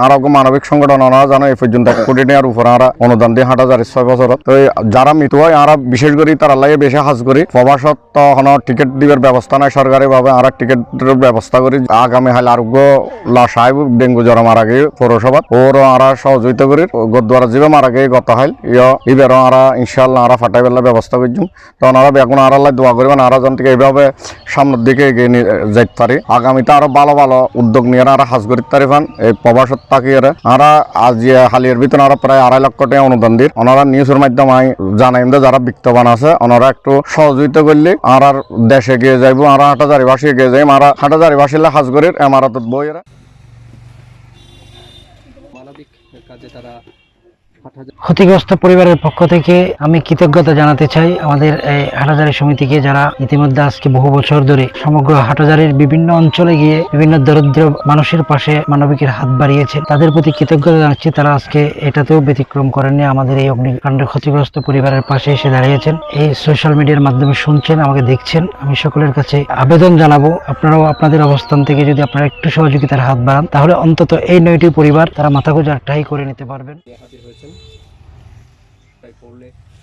আর মানবিক সংগঠন ওনারা জানো, এই পর্যন্ত এক কোটি টাকার উপর আরা অনুদান দিয়ে হাঁটা যারে ছয় বছরত। তো যারা মৃত হয় আমরা বিশেষ করে তার লাগে বেশি হাজ করি। প্রবাসত তখন টিকিট দিবার ব্যবস্থা নাই সরকারি ভাবে আমরা টিকিটের ব্যবস্থা করি। আগামী হাল আরোগ্য লাশ আইব, ডেঙ্গু জ্বর মারা গিয়ে পৌরসভাত। ওর আমরা সহযোগিতা করি গদ্বারা জীবে মারা গিয়ে গত হাইল। ইয়, এবারও আমরা ইনশাল্লাহ আমরা ফাটাই বেলা ব্যবস্থা করছুম তো ওনারা এখন আর আল্লাহ দোয়া করবেন, আর জন থেকে এইভাবে সামনের দিকে এগিয়ে নিয়ে যাইতে পারি। আগামীতে আরও ভালো ভালো উদ্যোগ নিয়ে আর হাজ করিতে পারি এই প্রবাসত তাকিয়ে আর আজ হালিয়ার ভিতরে আরও প্রায় আড়াই লক্ষ টাকা অনুদান দিন ওনারা নিউজের মাধ্যমে আমি জানাই যে যারা বিত্তবান আছে, ওনারা একটু সহযোগিতা করলে আর আর দেশে গিয়ে যাইবো, আর হাটাজারি বাসি গিয়ে যাই আর হাটাজারি বাসিলে হাজ করির এমারাতত বইয়েরা। কাজে তারা ক্ষতিগ্রস্ত পরিবারের পক্ষ থেকে আমি কৃতজ্ঞতা জানাতে চাই আমাদের এই হাটাজারি সমিতিকে যারা ইতিমধ্যে আজকে বহু বছর ধরে সমগ্র হাটাজারির বিভিন্ন অঞ্চলে গিয়ে বিভিন্ন দরিদ্র মানুষের পাশে মানবিকের হাত বাড়িয়েছে, তাদের প্রতি কৃতজ্ঞতা জানাচ্ছি। তারা আজকে এটাতেও ব্যতিক্রম করেননি। আমাদের এই অগ্নিকাণ্ডে ক্ষতিগ্রস্ত পরিবারের পাশে এসে দাঁড়িয়েছেন। এই সোশ্যাল মিডিয়ার মাধ্যমে শুনছেন, আমাকে দেখছেন। আমি সকলের কাছে আবেদন জানাব। আপনারাও আপনাদের অবস্থান থেকে যদি আপনারা একটু সহযোগিতার হাত বাড়ান, তাহলে অন্তত এই নয়টি পরিবার তারা মাথা গোজার ঠাই করে নিতে পারবেন। হাজির হয়েছেন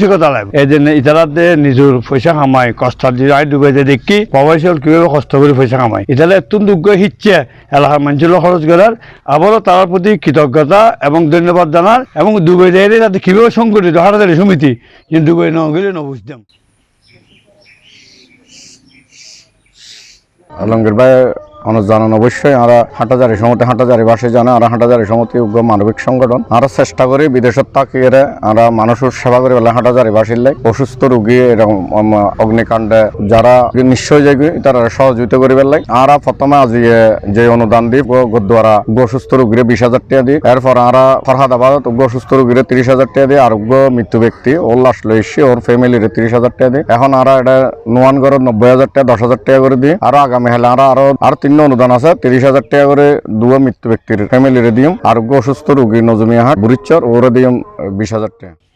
মানসিকতা লাইব এই জন্য ইতারাতে নিজের পয়সা কামায় কষ্ট আয় ডুবে যে দেখি প্রবাসী কীভাবে কষ্ট করে পয়সা কামায়। ইতালে এত দুঃখ হিচ্ছে এলাকার মানুষের খরচ করার। আবারও তার প্রতি কৃতজ্ঞতা এবং ধন্যবাদ জানার এবং ডুবে যায় তাতে কীভাবে সংগঠিত হারাদারি সমিতি। কিন্তু ডুবে ন গেলে ন বুঝতাম। আলমগীর ভাই অনুজ জানান অবশ্যই আমরা হাঁটাজারি সমিতি হাঁটাজারি বাসে জানে আর হাঁটাজারি সমিতি উগ্র মানবিক সংগঠন। আমরা চেষ্টা করি বিদেশত তাকিয়ে আমরা মানুষের সেবা করি, বলে হাঁটাজারি বাসির লাই। অসুস্থ রুগী, এরকম অগ্নিকাণ্ডে যারা নিশ্চয় যাই তারা সহযোগিতা করি পেলাই আমরা প্রথমে আজি যে অনুদান দিই গোদ্বারা অসুস্থ রুগীরে বিশ হাজার টাকা দিই। এরপর আমরা ফরহাদাবাদ উগ্র অসুস্থ রুগীরে তিরিশ হাজার টাকা দিই আরোগ্য মৃত্যু ব্যক্তি, ওর লাশ লই এসে ওর ফ্যামিলির তিরিশ হাজার টাকা দিই। এখন আমরা এটা নোয়ানগড় নব্বই হাজার টাকা, দশ হাজার টাকা করে দিই। আরও আগামী হেলে আমরা আরও, আর তিন অনুদান আছে। তিরিশ হাজার টাকা করে দুয়া মৃত্যু ব্যক্তির ফ্যামিলিরে দিম। আরোগ্য, অসুস্থ, রোগী নজমিয়া হাট বুড়িচ্চর ওরে দিম, বিশ হাজার টাকা।